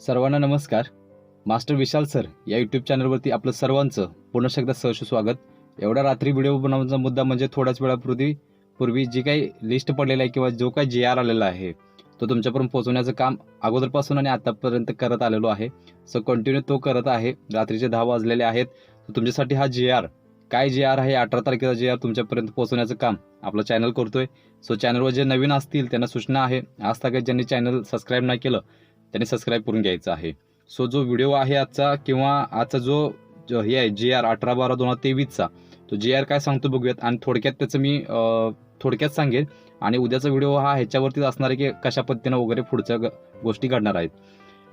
सर्वांना नमस्कार. Master Vishal sir या यूट्यूब चॅनलवरती आपलं सर्वांचं पुन्हा एकदा सहर्ष स्वागत. एवढा रात्री व्हिडिओ बनवण्याचा मुद्दा म्हणजे थोड्याच वेळापूर्वी पूर्वी जी काही लिस्ट पडलेला आहे किंवा जो काही जे आर आलेला आहे तो तुमच्यापर्यंत पोहोचवण्याचं काम अगोदरपासून आणि आतापर्यंत करत आलेलो आहे. सो कंटिन्यू तो करत आहे. रात्रीचे दहा वाजलेले आहेत. तुमच्यासाठी हा जे आर काय जे आर आहे? अठरा तारखेचा जे आर तुमच्यापर्यंत पोहोचवण्याचं काम आपलं चॅनल करतोय. सो चॅनलवर जे नवीन असतील त्यांना सूचना आहे. आज तक ज्यांनी चॅनल सबस्क्राईब नाही केलं त्यांनी सबस्क्राईब करून घ्यायचं आहे. सो जो व्हिडिओ आहे आजचा किंवा आजचा जो जो हे आहे जे आर अठरा बारा दोन हजार तेवीसचा तो जे आर काय सांगतो बघूयात. आणि थोडक्यात त्याचं मी थोडक्यात सांगेन आणि उद्याचा व्हिडिओ हा ह्याच्यावरतीच असणार आहे की कशा पद्धतीनं वगैरे पुढच्या ग- गोष्टी घडणार आहेत.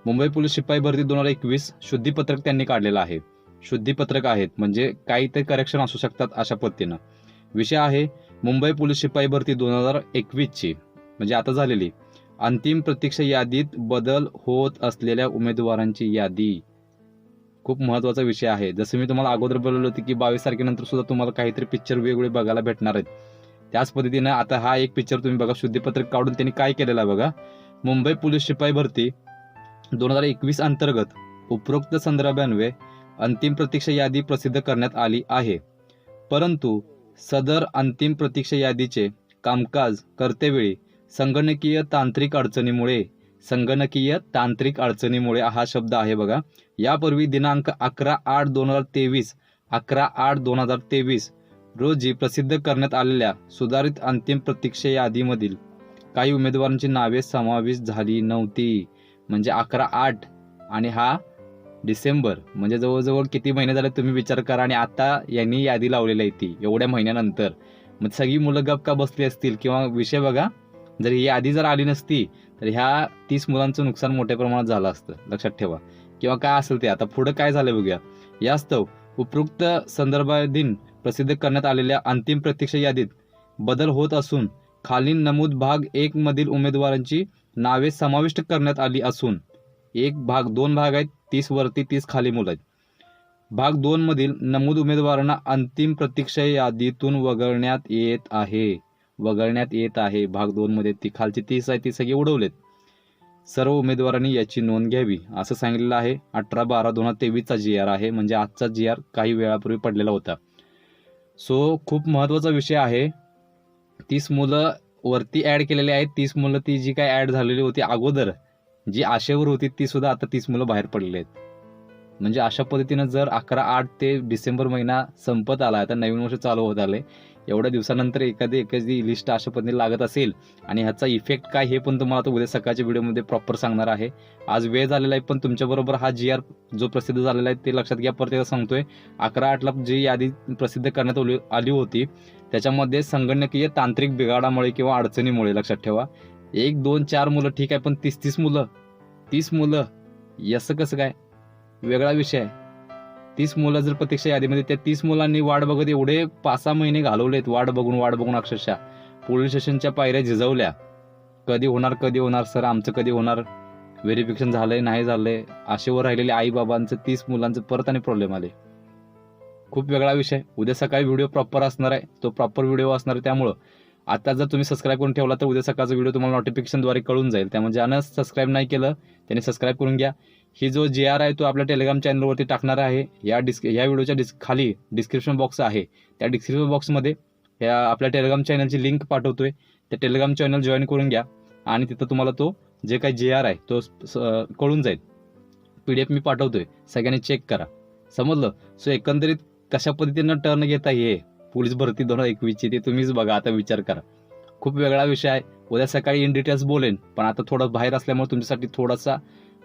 मुंबई पोलीस शिपाई भरती दोन हजार एकवीस शुद्धीपत्रक त्यांनी काढलेलं आहे. शुद्धीपत्रक आहेत म्हणजे काही ते करेक्शन असू शकतात अशा पद्धतीनं. विषय आहे मुंबई पोलीस शिपाई भरती दोन हजार एकवीसची म्हणजे आता झालेली. अंतिम प्रतीक्षा यादीत बदल होत असलेल्या उमेदवारांची यादी. खूप महत्त्वाचा विषय आहे. जसं मी तुम्हाला अगोदर बोललो होतं की बावीस तारखेनंतर सुद्धा तुम्हाला काहीतरी पिक्चर वेगवेगळे बघायला भेटणार आहेत. त्याच पद्धतीनं आता हा एक पिक्चर तुम्ही बघा शुद्धीपत्रक काढून त्यांनी काय केलेलं आहे बघा. मुंबई पोलीस शिपाई भरती दोन हजार एकवीस अंतर्गत उपरोक्त संदर्भान्वये अंतिम प्रतीक्षा यादी प्रसिद्ध करण्यात आली आहे. परंतु सदर अंतिम प्रतीक्षा यादीचे कामकाज करतेवेळी संगणकीय तांत्रिक अडचणीमुळे संगणकीय तांत्रिक अडचणीमुळे हा शब्द आहे बघा. यापूर्वी दिनांक अकरा आठ दोन हजार तेवीस अकरा आठ दोन हजार तेवीस रोजी प्रसिद्ध करण्यात आलेल्या सुधारित अंतिम प्रतीक्षा यादीमधील काही उमेदवारांची नावे समावेश झाली नव्हती. म्हणजे अकरा आठ आणि हा डिसेंबर. म्हणजे जवळजवळ किती महिने झाले तुम्ही विचार करा आणि आता यांनी यादी लावलेली आहे ती एवढ्या महिन्यानंतर. मग सगळी मुलं गप का बसली असतील किंवा विषय बघा. जर ही यादी जर आली नसती तर ह्या तीस मुलांचं नुकसान मोठ्या प्रमाणात झालं असतं. लक्षात ठेवा. किंवा काय असेल ते आता पुढं काय झालं बघूया. यास्तव उपयुक्त संदर्भाधीन प्रसिद्ध करण्यात आलेल्या अंतिम प्रत्यक्ष यादीत बदल होत असून खालील नमूद भाग एक मधील उमेदवारांची नावे समाविष्ट करण्यात आली असून एक भाग दोन भाग आहेत तीस वरती तीस खाली मुलं आहेत. भाग दोन मधील नमूद उमेदवारांना अंतिम प्रतीक्षा यादीतून वगळण्यात येत आहे. वगळण्यात येत आहे. भाग दोनमध्ये ती खालची तीस आहे ती सगळी उडवलेत. सर्व उमेदवारांनी याची नोंद घ्यावी असं सांगितलेलं आहे. अठरा बारा दोन हजार तेवीसचा जी आर आहे म्हणजे आजचा जी आर काही वेळापूर्वी पडलेला होता. सो खूप महत्त्वाचा विषय आहे. तीस मुलं वरती ॲड केलेली आहेत. तीस मुलं ती जी काय ऍड झालेली होती अगोदर जी आशेवर होती ती सुद्धा आता तीस मुलं बाहेर पडलेली आहेत. म्हणजे अशा पद्धतीनं जर अकरा आठ ते डिसेंबर महिना संपत आला आता नवीन वर्ष चालू होत आले एवढ्या दिवसानंतर एखादी एखादी लिस्ट अशा पद्धतीने लागत असेल आणि ह्याचा इफेक्ट काय हे पण तुम्हाला आता उद्या सकाळच्या व्हिडिओमध्ये प्रॉपर सांगणार आहे. आज वेळ झालेला आहे पण तुमच्याबरोबर हा जी आर जो प्रसिद्ध झालेला आहे ते लक्षात घ्या. परत सांगतोय अकरा आठला जी यादी प्रसिद्ध करण्यात आली- आली होती त्याच्यामध्ये संगणकीय तांत्रिक बिघाडामुळे किंवा अडचणीमुळे लक्षात ठेवा. एक दोन चार मुलं ठीक आहे पण तीस तीस मुलं तीस मुलं असं कसं काय? वेगळा विषय आहे. तीस मुलं जर प्रत्यक्ष यादीमध्ये त्या तीस मुलांनी वाट बघत एवढे पाच सहा महिने घालवलेत वाट बघून वाट बघून अक्षरशः. पोलीस स्टेशनच्या पायऱ्या झिजवल्या. कधी होणार कधी होणार सर आमचं कधी होणार? व्हेरिफिकेशन झालंय नाही झालंय? आशेवर राहिलेले आई बाबांचं तीस मुलांचं परत आणि प्रॉब्लेम आले. खूप वेगळा विषय. उद्या सकाळी व्हिडिओ प्रॉपर असणार आहे. तो प्रॉपर व्हिडिओ असणार आहे त्यामुळं. आता जर तुम्ही सबस्क्राईब करून ठेवला तर उद्या सकाळचा व्हिडिओ तुम्हाला नोटिफिकेशनद्वारे कळून जाईल. त्यामुळे ज्यानं सबस्क्राईब नाही केलं त्याने सबस्क्राईब करून घ्या. ही जो जे आर आहे तो आपल्या टेलिग्राम चॅनलवरती टाकणार आहे. या डिस्क या व्हिडिओच्या डिस्क खाली डिस्क्रिप्शन बॉक्स आहे. त्या डिस्क्रिप्शन बॉक्समध्ये या आपल्या टेलिग्राम चॅनलची लिंक पाठवतोय. त्या टेलिग्राम चॅनल जॉईन करून घ्या. आणि तिथं तुम्हाला तो जे काही जे आर आहे तो स- कळून जाईल. पी डी एफ मी पाठवतोय. सगळ्यांनी चेक करा. समजलं? सो एकंदरीत कशा पद्धतीनं टर्न घेता ये पोलीस भरती दोन हजार एकवीसची ते तुम्हीच बघा. आता विचार करा. खूप वेगळा विषय आहे. उद्या सकाळी इन डिटेल्स बोलेन. पण आता थोडं बाहेर असल्यामुळे तुमच्यासाठी थोडासा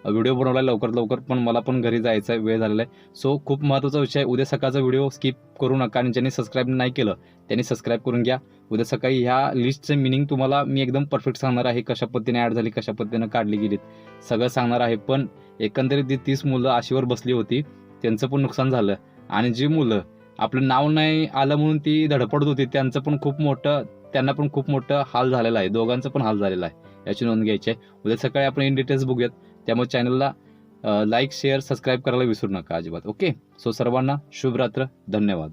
व्हिडिओ बनवला लवकर लवकर पण मला पण घरी जायचा वेळ झालेला आहे. सो खूप महत्त्वाचा विषय उद्या सकाळचा व्हिडिओ स्किप करू नका आणि ज्यांनी सबस्क्राईब नाही केलं त्यांनी सबस्क्राईब करून घ्या. उद्या सकाळी ह्या लिस्टचं मिनिंग तुम्हाला मी एकदम परफेक्ट सांगणार आहे कशा पद्धतीने ॲड झाली कशा पद्धतीने काढली गेलीत. सगळं सांगणार आहे पण एकंदरीत ती तीस मुलं आशीवर बसली होती त्यांचं पण नुकसान झालं. आणि जी मुलं आपलं नाव नाही आलं म्हणून ती धडपडत होती त्यांचं पण खूप मोठं त्यांना पण खूप मोठं हाल झालेला आहे. दोघांचं पण हाल झालेला आहे. याची नोंद घ्यायची आहे. उद्या सकाळी आपण इन डिटेल्स बघूयात. त्यामुळे चॅनलला लाईक शेअर सबस्क्राईब करायला विसरू नका अजिबात. ओके? सो सर्वांना शुभ रात्र धन्यवाद.